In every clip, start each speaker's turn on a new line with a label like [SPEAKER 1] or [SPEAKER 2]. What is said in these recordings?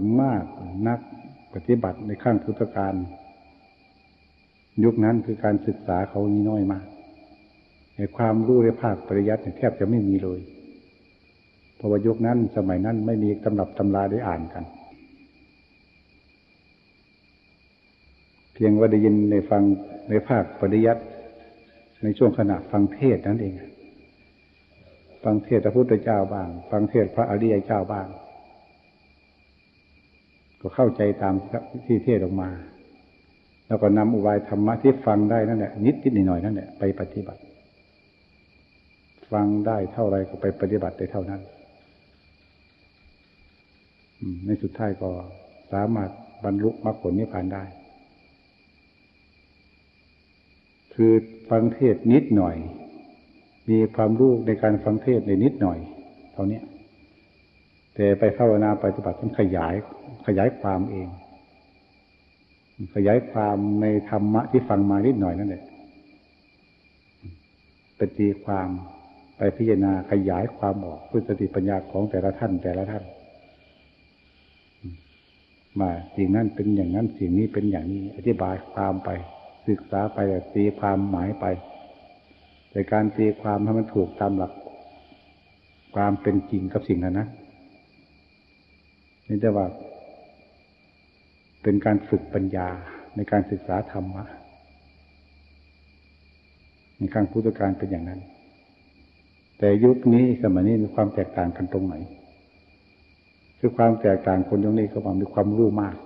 [SPEAKER 1] ส่วนมากนักปฏิบัติในขั้งพุทธการ ยุคนั้นคือการศึกษาเขามีน้อยมากในความรู้ในภาคปริยัติแทบจะไม่มีเลยเพราะว่ายุคนั้นสมัยนั้นไม่มีตำรับตำราได้อ่านกัน เพียงว่าได้ยินในฟังในภาคปริยัติในช่วงขณะฟังเทศนั่นเอง ฟังเทศพระพุทธเจ้าบ้าง ฟังเทศพระอริยเจ้าบ้าง ก็เข้าใจตามที่เทศออกมา แล้วก็นำอุบายธรรมะที่ฟังได้นั่นแหละนิดนิดหน่อยนั่นแหละไปปฏิบัติ ฟังได้เท่าไรก็ไปปฏิบัติได้เท่านั้นในสุดท้ายก็สามารถบรรลุมรรคผลนิพพานได้ คือฟังเทศนิดหน่อย มีความรู้ในการฟังเทศในนิดหน่อย เท่านี้ แต่ไปภาวนาปฏิบัติต้องขยายขยายความเอง ขยายความในธรรมะที่ฟังมานิดหน่อยนั่นแหละปฏิความไปพิจารณาขยายความออกพื่อสติปัญญาของแต่ละท่านแต่ละท่านมาสิ่งนั้นเป็นอย่างนั้นสิ่งนี้เป็นอย่างนี้ อธิบายความไป ศึกษาไปตีความหมายไป แต่การตีความให้มันถูกตามหลัก ความเป็นจริงกับสิ่งนั้นนะ นี่จะว่า เป็นการฝึกปัญญาในการศึกษาธรรมะในการพุทธการเป็นอย่างนั้น แต่ยุคนี้สมัยนี้มีความแตกต่างกันตรงไหนคือความแตกต่างคนตรงนี้ก็ว่ามีความรู้มาก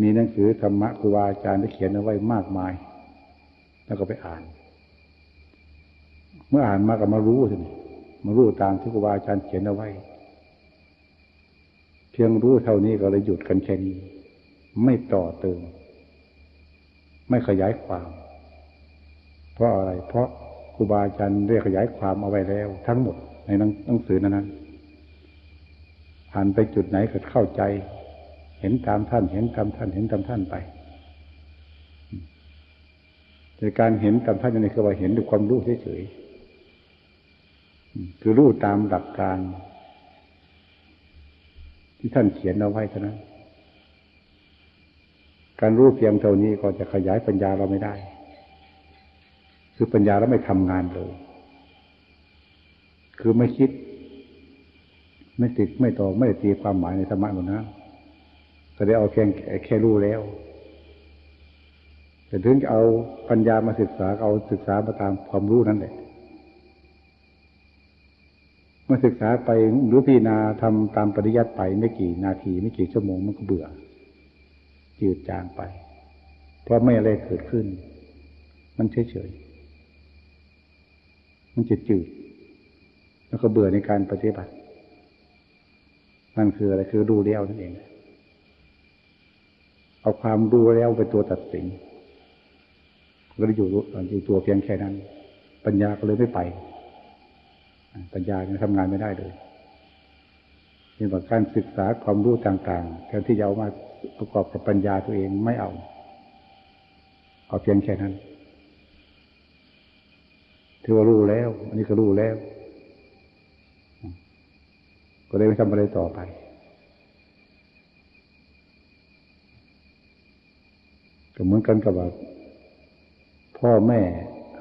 [SPEAKER 1] มีหนังสือธรรมะครูบาอาจารย์ได้เขียนเอาไว้มากมาย แล้วก็ไปอ่าน เมื่ออ่านมาก็มารู้สิมารู้ตามที่ครูบาอาจารย์เขียนเอาไว้ เพียงรู้เท่านี้ก็เลยหยุดกันแค่นี้ไม่ต่อเติม ไม่ขยายความ เพราะอะไร เพราะครูบาอาจารย์ได้ขยายความเอาไว้แล้ว ทั้งหมดในหนังสือนั้นผ่านไปจุดไหนก็เข้าใจ เห็นตามท่าน เห็นตามท่าน เห็นตามท่านไปแต่การเห็นตามท่านนี่คือว่าเห็นด้วยความรู้เฉยๆคือรู้ตามหลักการ ที่ท่านเขียนเอาไว้เท่านั้น การรู้เพียงเท่านี้ก็จะขยายปัญญาเราไม่ได้ คือปัญญาเราไม่ทำงานเลย คือไม่คิด ไม่ติดไม่ต่อไม่ตีความหมายในธรรมะหมดนะก็ได้เอาแค่แค่รู้แล้วแต่ถึงจะเอาปัญญามาศึกษาเอาศึกษามาตามความรู้นั่นแหละ เมื่อศึกษาไปรู้พิจารณาทำตามปริยัติไปไม่กี่นาทีไม่กี่ชั่วโมงมันก็เบื่อ จืดจางไป เพราะไม่อะไรเกิดขึ้น มันเฉยเฉยมันจืดจืดแล้วก็เบื่อในการปฏิบัตินั่นคืออะไรคือดูเดียวนั่นเองเอาความรู้แล้วเป็นตัวตัดสินก็เลยอยู่อยู่ตัวเพียงแค่นั้น ปัญญาก็เลยไม่ไป ปัญญายังทำงานไม่ได้เลยนี่ว่าการศึกษาความรู้ต่างๆแทนที่จะเอามาประกอบกับปัญญาตัวเองไม่เอา เอาเพียงแค่นั้นถือว่ารู้แล้ว อันนี้ก็รู้แล้ว ก็เลยไม่ทำอะไรต่อไปก็เหมือนกันกับว่าพ่อแม่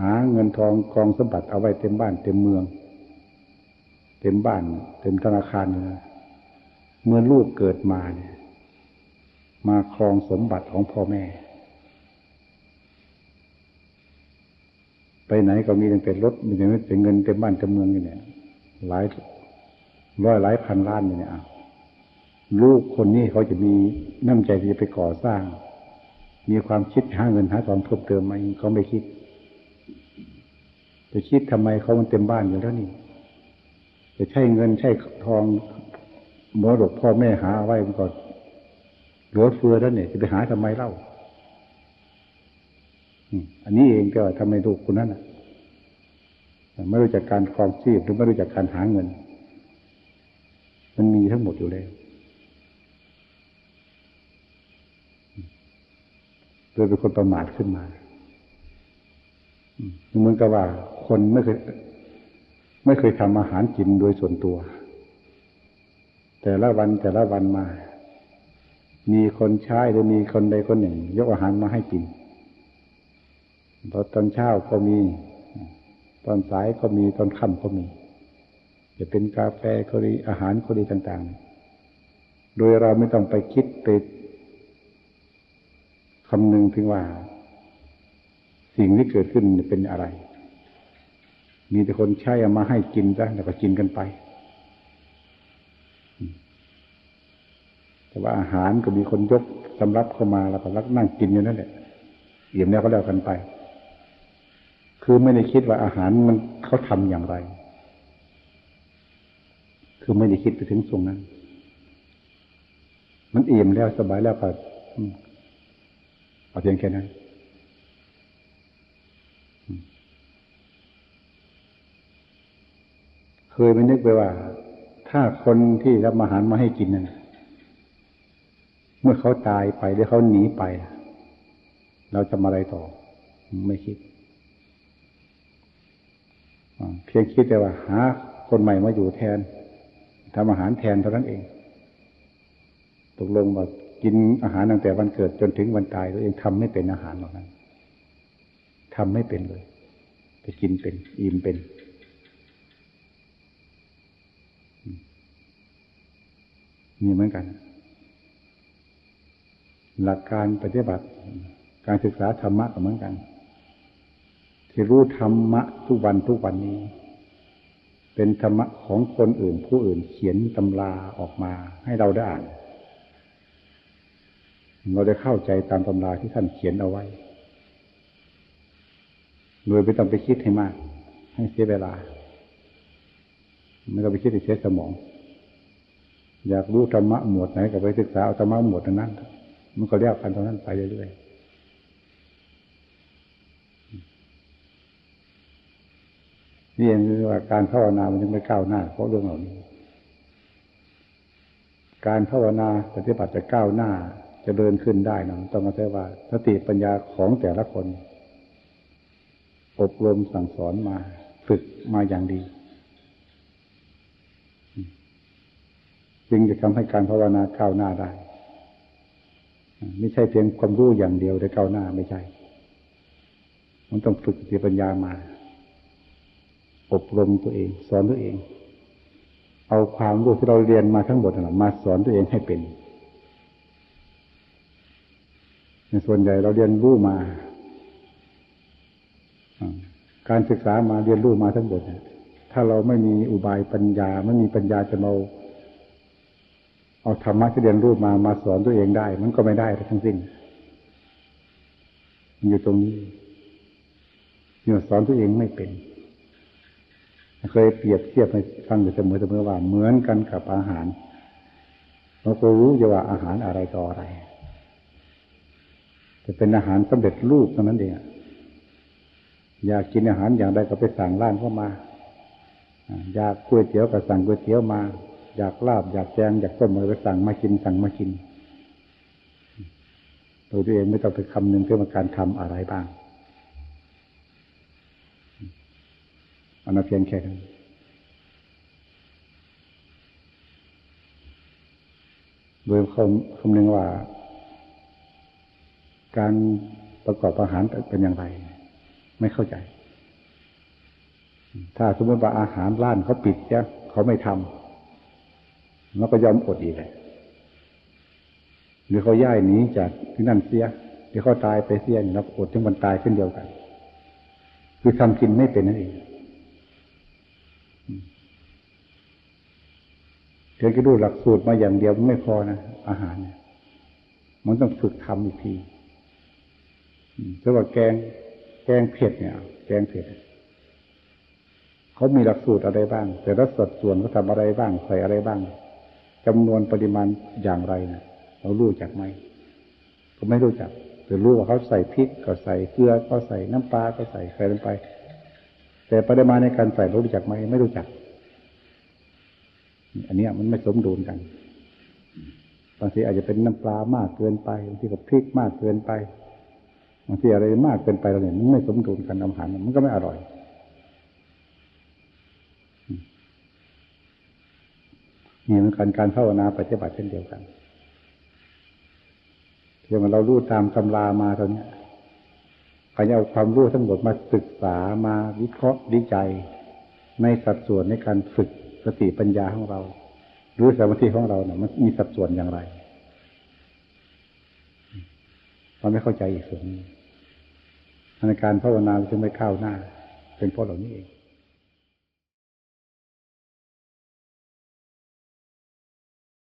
[SPEAKER 1] หาเงินทองกองสมบัติเอาไว้เต็มบ้านเต็มเมือง เต็มบ้าน เต็มธนาคารนะเมื่อลูกเกิดมาเนี่ย มาครองสมบัติของพ่อแม่ ไปไหนก็มีแต่เป็นรถมีแต่เป็นเงินเต็มบ้านเต็มเมืองอย่างเนี้ยหลายร้อยหลายพันล้านอยู่เนี่ยลูกคนนี้เขาจะมีน้ำใจที่จะไปก่อสร้าง มีความคิดหาเงินหาทองเพิ่มเติมมาเขาไม่คิด จะคิดทำไมเขามันเต็มบ้านอยู่แล้วนี่ จะใช้เงินใช้ทองมรดกพ่อแม่หาไว้มันก็เหลือเฟือแล้วเนี่ยจะไปหาทำไมเล่าอันนี้เองก็ทำให้ลูกคนนั้นอะไม่รู้จักการครองชีพหรือไม่รู้จักการหาเงิน มันมีทั้งหมดอยู่แล้วเลยเป็นคนประมาทขึ้นมาเหมือนกับว่า คนไม่เคย ไม่เคยทำอาหารกินโดยส่วนตัว แต่ละวันแต่ละวันมา มีคนใช้หรือมีคนใดคนหนึ่ง ยกอาหารมาให้กินพอตอนเช้าก็มี ตอนสายก็มีตอนค่ำก็มี จะเป็นกาแฟก็ดีอาหารก็ดีต่าง ๆ โดยเราไม่ต้องไปคิดไปคำนึงถึงว่า สิ่งที่เกิดขึ้นเป็นอะไร มีแต่คนใช้เอามาให้กินซะแล้วก็กินกันไป แต่ว่าอาหารก็มีคนยกสำรับเข้ามาแล้วก็รักนั่งกินอยู่นั่นแหละเอี่ยมแล้วก็แล้วกันไป คือไม่ได้คิดว่าอาหารมันเขาทำอย่างไร คือไม่ได้คิดไปถึงตรงนั้น มันเอี่ยมแล้วสบายแล้วก็เอาเพียงแค่นั้น เคยไม่นึกไปว่า ถ้าคนที่รับอาหารมาให้กินนั้นเมื่อเขาตายไปหรือเขาหนีไป เราจะมาอะไรต่อ ไม่คิดเพียงคิดแต่ว่า หา คนใหม่มาอยู่แทนทำอาหารแทนเท่านั้นเองตกลงว่ากินอาหารตั้งแต่วันเกิดจนถึงวันตายตัวเองทำไม่เป็นอาหารหรอกนั้นทำไม่เป็นเลยแต่กินเป็นอิ่มเป็น นี่เหมือนกัน หลักการปฏิบัติ การศึกษาธรรมะก็เหมือนกัน ที่รู้ธรรมะทุกวันทุกวันนี้ เป็นธรรมะของคนอื่น ผู้อื่นเขียนตำราออกมาให้เราได้อ่าน เราได้เข้าใจตามตำราที่ท่านเขียนเอาไว้ โดยไม่ต้องไปคิดให้มาก ให้เสียเวลา ไม่ต้องไปคิดให้เสียสมอง อยากรู้ธรรมะหมวดไหนก็ไปศึกษาเอาธรรมะหมวดนั้น มันก็เรียกกันตรงนั้นไปเรื่อยๆนี่เองคือว่าการภาวนามันยังไม่ก้าวหน้า เพราะเรื่องเหล่านี้ การภาวนาปฏิบัติจะก้าวหน้าจะเดินขึ้นได้นะต้องมาใช้ว่าสติปัญญาของแต่ละคน อบรมสั่งสอนมา ฝึกมาอย่างดี จึงจะทำให้การภาวนาก้าวหน้าได้ ไม่ใช่เพียงความรู้อย่างเดียวแต่ก้าวหน้าไม่ใช่ มันต้องฝึกสติปัญญามา อบรมตัวเอง สอนตัวเอง เอาความรู้ที่เราเรียนมาทั้งหมดมาสอนตัวเองให้เป็นส่วนใหญ่เราเรียนรู้มา การศึกษามาเรียนรู้มาทั้งหมดถ้าเราไม่มีอุบายปัญญา ไม่มีปัญญาจะเอา เอาธรรมะที่เรียนรู้มามาสอนตัวเองได้ มันก็ไม่ได้ทั้งสิ้นอยู่ตรงนี้เนี่ยสอนตัวเองไม่เป็น เคยเปรียบเทียบให้ฟังอยู่เสมอเสมอว่าเหมือนกันกับอาหารเราก็รู้จะว่าอาหารอะไรต่ออะไรจะเป็นอาหารสำเร็จรูปเท่านั้นเองอยากกินอาหารอย่างใดก็ไปสั่งร้านเข้ามา อยากก๋วยเตี๋ยวก็สั่งก๋วยเตี๋ยวมา อยากลาบอยากแกงอยากต้มอะไรไปสั่งมากินสั่งมากินตัวเองไม่ต้องไปคำนึงเรื่องการทำอะไรบ้างอันนั้นเพียงแค่นั้นโดยคำคำนึงว่า การประกอบอาหารเป็นอย่างไร ไม่เข้าใจ ถ้าสมมติว่าอาหารร้านเขาปิดเนี่ยเขาไม่ทำ แล้วก็ยอมอดอีกเลยหรือเขาย่ายหนีจากที่นั่นเสียหรือเขาตายไปเสียแล้วอดถึงวันตายเช่นเดียวกัน คือทำกินไม่เป็นนั่นเองเพียงแค่ดูหลักสูตรมาอย่างเดียวไม่พอนะอาหารมันต้องฝึกทำอีกทีเพราะว่าแกง แกงเผ็ดเนี่ย แกงเผ็ดเขามีหลักสูตรอะไรบ้าง แต่ละสัดส่วนเขาทำอะไรบ้างใส่อะไรบ้าง จำนวนปริมาณอย่างไรนะเรารู้จักไหมก็ไม่รู้จักแต่รู้ว่าเขาใส่พริกก็ใส่เกลือก็ใส่น้ำปลาก็ใส่ใส่ลงไป แต่ปริมาณในการใส่เรารู้จักไหมไม่รู้จัก อันนี้มันไม่สมดุลกันบางทีอาจจะเป็นน้ำปลามากเกินไปบางทีก็พริกมากเกินไปบางทีอะไรมากเกินไปเราเนี่ยมันไม่สมดุลกันอาหารมันก็ไม่อร่อย มีเหมือนกันการภาวนาปฏิบัติเช่นเดียวกันเพียงเรารู้ตามตำรามาตอนนี้ใครจะเอาความรู้ทั้งหมดมาศึกษามาวิเคราะห์วิจัย ในสัดส่วนในการฝึกสติปัญญาของเรา หรือสมาธิของเราเนี่ยมันมีสัดส่วนอย่างไรเราไม่เข้าใจอีกส่วนนี้ในการภาวนาจึงไม่เข้าหน้า เป็นเพราะเหล่านี้เอง